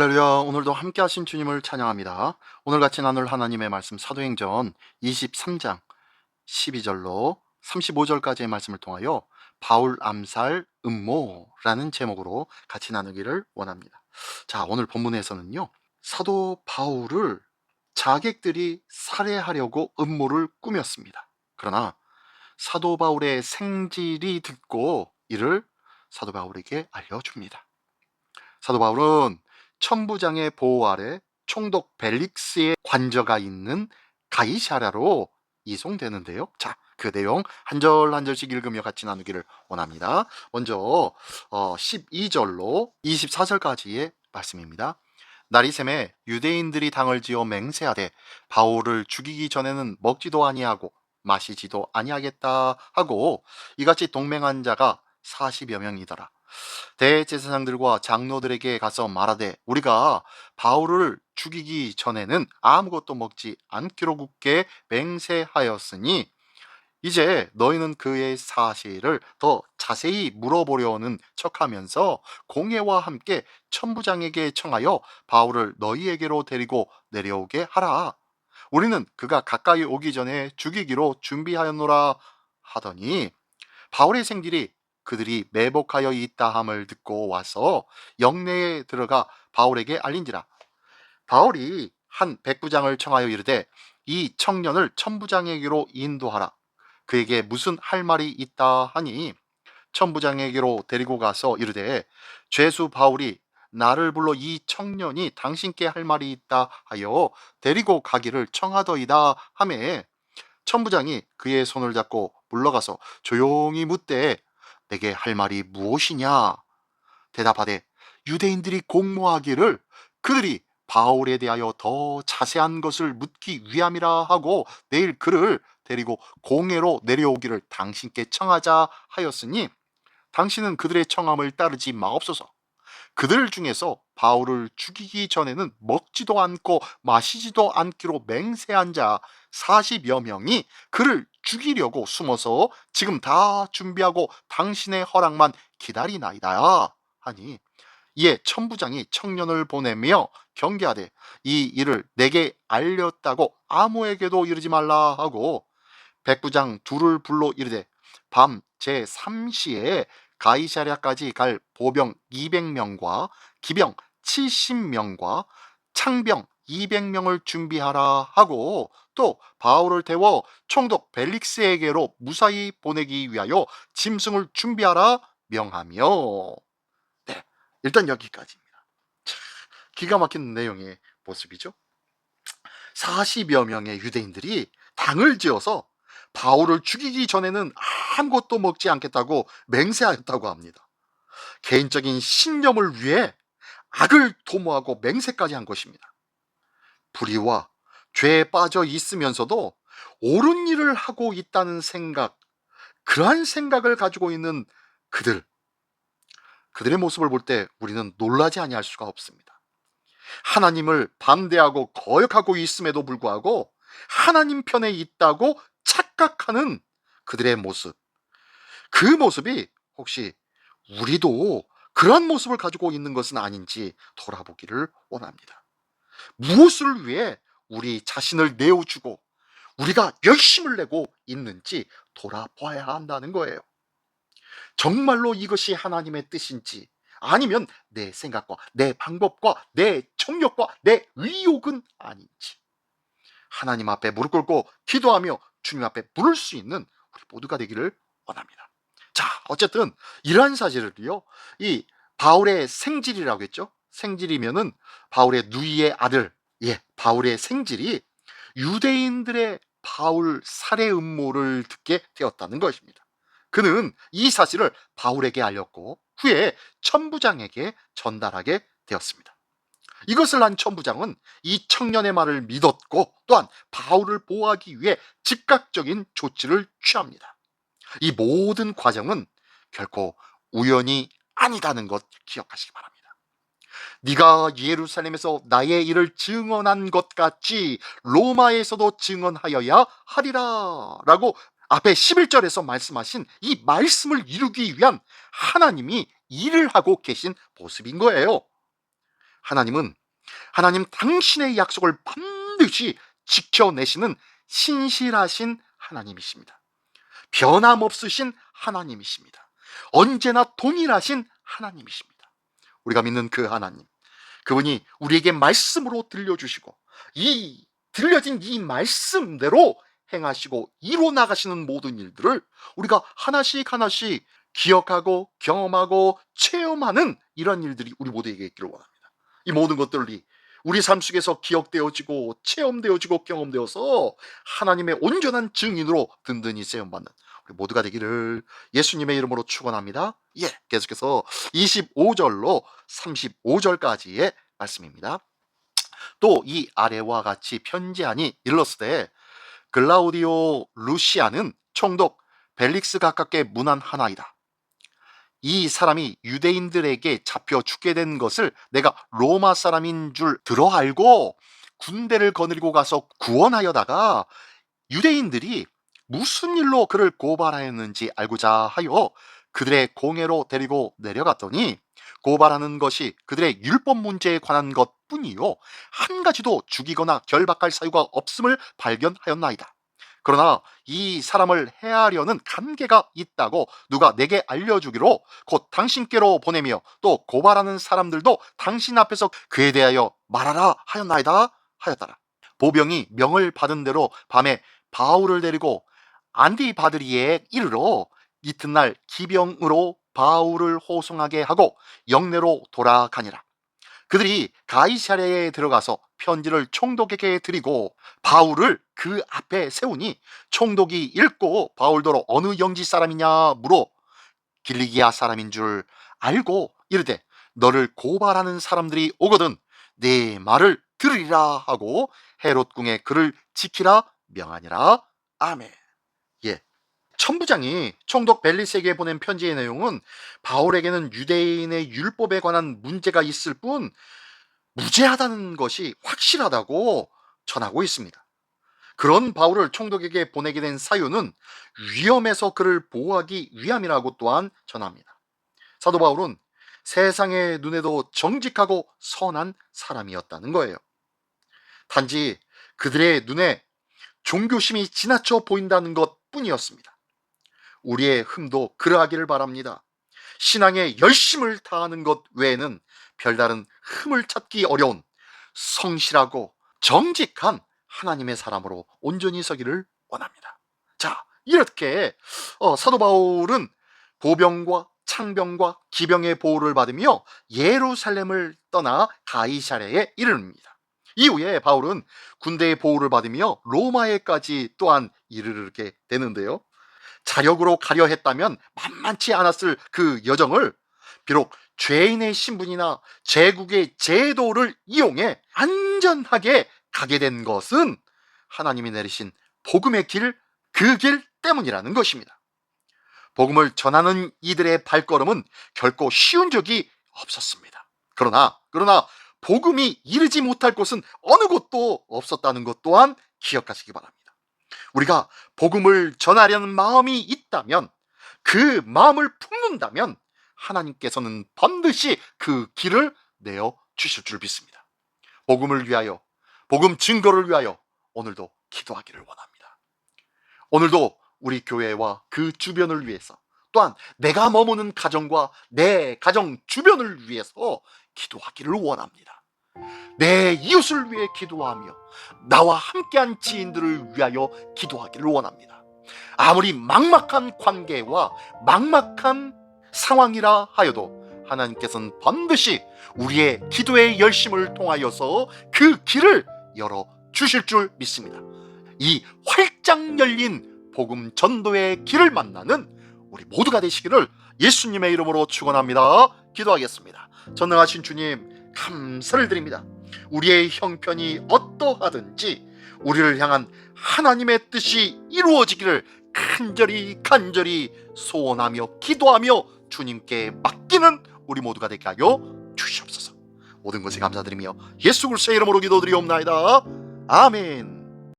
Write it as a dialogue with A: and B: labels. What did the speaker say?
A: 할렐루야. 오늘도 함께 하신 주님을 찬양합니다. 오늘 같이 나눌 하나님의 말씀 사도행전 23장 12절로 35절까지의 말씀을 통하여 바울 암살 음모라는 제목으로 같이 나누기를 원합니다. 자, 오늘 본문에서는요. 사도 바울을 자객들이 살해하려고 음모를 꾸몄습니다. 그러나 사도 바울의 생질이 듣고 이를 사도 바울에게 알려줍니다. 사도 바울은 천부장의 보호 아래 총독 벨릭스의 관저가 있는 가이샤라로 이송되는데요. 자, 그 내용 한 절 한 절씩 읽으며 같이 나누기를 원합니다. 먼저 어, 12절로 24절까지의 말씀입니다. 나리샘에 유대인들이 당을 지어 맹세하되 바울을 죽이기 전에는 먹지도 아니하고 마시지도 아니하겠다 하고 이같이 동맹한 자가 40여 명이더라. 대제사장들과 장로들에게 가서 말하되 우리가 바울을 죽이기 전에는 아무것도 먹지 않기로 굳게 맹세하였으니 이제 너희는 그의 사실을 더 자세히 물어보려는 척하면서 공예와 함께 천부장에게 청하여 바울을 너희에게로 데리고 내려오게 하라. 우리는 그가 가까이 오기 전에 죽이기로 준비하였노라 하더니 바울의 생질이 그들이 매복하여 있다함을 듣고 와서 영내에 들어가 바울에게 알린지라. 바울이 한 백부장을 청하여 이르되 이 청년을 천부장에게로 인도하라. 그에게 무슨 할 말이 있다 하니? 천부장에게로 데리고 가서 이르되 죄수 바울이 나를 불러 이 청년이 당신께 할 말이 있다 하여 데리고 가기를 청하더이다 하매 천부장이 그의 손을 잡고 물러가서 조용히 묻되 내게 할 말이 무엇이냐? 대답하되 유대인들이 공모하기를 그들이 바울에 대하여 더 자세한 것을 묻기 위함이라 하고 내일 그를 데리고 공회로 내려오기를 당신께 청하자 하였으니 당신은 그들의 청함을 따르지 마옵소서. 그들 중에서 바울을 죽이기 전에는 먹지도 않고 마시지도 않기로 맹세한 자 40여 명이 그를 죽이려고 숨어서 지금 다 준비하고 당신의 허락만 기다리나이다. 하니 이에 천부장이 청년을 보내며 경계하되 이 일을 내게 알렸다고 아무에게도 이르지 말라 하고 백부장 둘을 불러 이르되 밤 제3시에 가이사랴까지 갈 보병 200명과 기병 70명과 창병 200명을 준비하라 하고 또 바울을 태워 총독 벨릭스에게로 무사히 보내기 위하여 짐승을 준비하라 명하며 네 일단 여기까지입니다. 참, 기가 막힌 내용의 모습이죠. 40여 명의 유대인들이 당을 지어서 바울을 죽이기 전에는 아무것도 먹지 않겠다고 맹세하였다고 합니다. 개인적인 신념을 위해 악을 도모하고 맹세까지 한 것입니다. 불의와 죄에 빠져 있으면서도 옳은 일을 하고 있다는 생각, 그러한 생각을 가지고 있는 그들, 그들의 모습을 볼 때 우리는 놀라지 아니할 수가 없습니다. 하나님을 반대하고 거역하고 있음에도 불구하고 하나님 편에 있다고 착각하는 그들의 모습. 그 모습이 혹시 우리도 그러한 모습을 가지고 있는 것은 아닌지 돌아보기를 원합니다. 무엇을 위해 우리 자신을 내어주고 우리가 열심을 내고 있는지 돌아봐야 한다는 거예요. 정말로 이것이 하나님의 뜻인지 아니면 내 생각과 내 방법과 내 청력과 내 의욕은 아닌지 하나님 앞에 무릎 꿇고 기도하며 주님 앞에 부를 수 있는 우리 모두가 되기를 원합니다. 자, 어쨌든 이러한 사실을요. 이 바울의 생질이라고 했죠. 생질이면은 바울의 누이의 아들, 예, 바울의 생질이 유대인들의 바울 살해 음모를 듣게 되었다는 것입니다. 그는 이 사실을 바울에게 알렸고 후에 천부장에게 전달하게 되었습니다. 이것을 한 천부장은 이 청년의 말을 믿었고 또한 바울을 보호하기 위해 즉각적인 조치를 취합니다. 이 모든 과정은 결코 우연이 아니다는 것 기억하시기 바랍니다. 네가 예루살렘에서 나의 일을 증언한 것 같이 로마에서도 증언하여야 하리라 라고 앞에 11절에서 말씀하신 이 말씀을 이루기 위한 하나님이 일을 하고 계신 모습인 거예요. 하나님은 하나님 당신의 약속을 반드시 지켜내시는 신실하신 하나님이십니다. 변함없으신 하나님이십니다. 언제나 동일하신 하나님이십니다. 우리가 믿는 그 하나님, 그분이 우리에게 말씀으로 들려주시고 이 들려진 이 말씀대로 행하시고 이뤄 나가시는 모든 일들을 우리가 하나씩 하나씩 기억하고 경험하고 체험하는 이런 일들이 우리 모두에게 있기를 원합니다. 이 모든 것들이 우리 삶 속에서 기억되어지고 체험되어지고 경험되어서 하나님의 온전한 증인으로 든든히 세움받는 모두가 되기를 예수님의 이름으로 축원합니다. 예, 계속해서 25절로 35절까지의 말씀입니다. 또 이 아래와 같이 편지하니 일렀으되 글라우디오 루시아는 총독 벨릭스 가깝게 문한 하나이다. 이 사람이 유대인들에게 잡혀 죽게 된 것을 내가 로마 사람인 줄 들어 알고 군대를 거느리고 가서 구원하여다가 유대인들이 무슨 일로 그를 고발하였는지 알고자 하여 그들의 공회로 데리고 내려갔더니 고발하는 것이 그들의 율법 문제에 관한 것 뿐이요 한 가지도 죽이거나 결박할 사유가 없음을 발견하였나이다. 그러나 이 사람을 해하려는 관계가 있다고 누가 내게 알려주기로 곧 당신께로 보내며 또 고발하는 사람들도 당신 앞에서 그에 대하여 말하라 하였나이다 하였더라. 보병이 명을 받은 대로 밤에 바울을 데리고 안디 바드리에 이르러 이튿날 기병으로 바울을 호송하게 하고 영내로 돌아가니라. 그들이 가이사랴에 들어가서 편지를 총독에게 드리고 바울을 그 앞에 세우니 총독이 읽고 바울도로 어느 영지 사람이냐 물어 길리기아 사람인 줄 알고 이르되 너를 고발하는 사람들이 오거든 네 말을 들으리라 하고 헤롯 궁에 그를 지키라 명하니라 아멘. 예. 천부장이 총독 벨리스에게 보낸 편지의 내용은 바울에게는 유대인의 율법에 관한 문제가 있을 뿐 무죄하다는 것이 확실하다고 전하고 있습니다. 그런 바울을 총독에게 보내게 된 사유는 위험에서 그를 보호하기 위함이라고 또한 전합니다. 사도 바울은 세상의 눈에도 정직하고 선한 사람이었다는 거예요. 단지 그들의 눈에 종교심이 지나쳐 보인다는 것 뿐이었습니다. 우리의 흠도 그러하기를 바랍니다. 신앙에 열심을 다하는 것 외에는 별다른 흠을 찾기 어려운 성실하고 정직한 하나님의 사람으로 온전히 서기를 원합니다. 자, 이렇게 어, 사도 바울은 보병과 창병과 기병의 보호를 받으며 예루살렘을 떠나 가이사랴에 이릅니다. 이후에 바울은 군대의 보호를 받으며 로마에까지 또한 이르게 되는데요. 자력으로 가려 했다면 만만치 않았을 그 여정을 비록 죄인의 신분이나 제국의 제도를 이용해 안전하게 가게 된 것은 하나님이 내리신 복음의 길, 그 길 때문이라는 것입니다. 복음을 전하는 이들의 발걸음은 결코 쉬운 적이 없었습니다. 그러나, 그러나 복음이 이르지 못할 곳은 어느 곳도 없었다는 것 또한 기억하시기 바랍니다. 우리가 복음을 전하려는 마음이 있다면 그 마음을 품는다면 하나님께서는 반드시 그 길을 내어 주실 줄 믿습니다. 복음을 위하여 복음 증거를 위하여 오늘도 기도하기를 원합니다. 오늘도 우리 교회와 그 주변을 위해서 또한 내가 머무는 가정과 내 가정 주변을 위해서 기도하기를 원합니다. 내 이웃을 위해 기도하며 나와 함께한 지인들을 위하여 기도하기를 원합니다. 아무리 막막한 관계와 막막한 상황이라 하여도 하나님께서는 반드시 우리의 기도의 열심을 통하여서 그 길을 열어 주실 줄 믿습니다. 이 활짝 열린 복음 전도의 길을 만나는 우리 모두가 되시기를 예수님의 이름으로 축원합니다. 기도하겠습니다. 전능하신 주님 감사를 드립니다. 우리의 형편이 어떠하든지 우리를 향한 하나님의 뜻이 이루어지기를 간절히 간절히 소원하며 기도하며 주님께 맡기는 우리 모두가 되게 하여 주시옵소서. 모든 것에 감사드리며 예수 그리스도의 이름으로 기도드리옵나이다. 아멘.